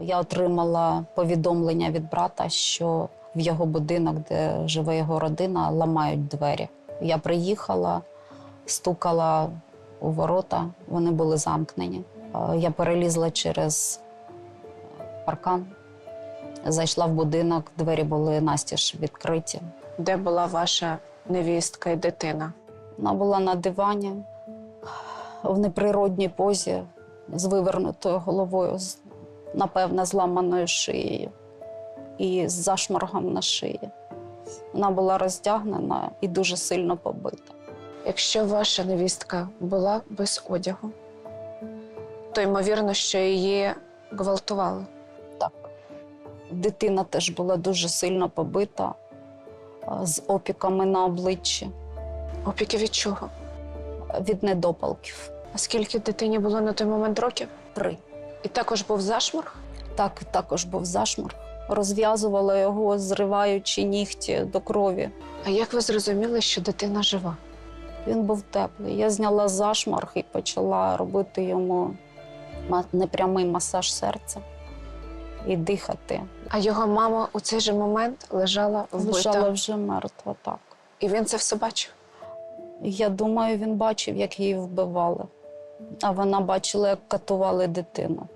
Я отримала повідомлення від брата, що в його будинок, де живе його родина, ламають двері. Я приїхала, стукала у ворота, вони були замкнені. Е, Я перелізла через паркан, зайшла в будинок, двері були настіж відкриті. Де була ваша невістка і дитина? Вона була на дивані в неприродній позі з вивернутою головою, з, напевне, зламаною шиєю і з зашморгом на шиї. Вона була роздягнена і дуже сильно побита. Якщо ваша невістка була без одягу, то ймовірно, що її гвалтували. Так. Дитина теж була дуже сильно побита з опіками на обличчі Опіки від чого? від недопалків. А скільки дитині було на той момент років? Три. І також був зашморг? Так, також був зашморг. Розв'язувала його, зриваючи нігті до крові. А як ви зрозуміли, що дитина жива? Він був теплий. Я зняла зашморг і почала робити йому непрямий масаж серця і дихати. А його мама у цей же момент лежала вбита. Лежала вже мертва, так. І він це все бачив. Я думаю, він бачив, як її вбивали. А вона бачила, як катували дитину.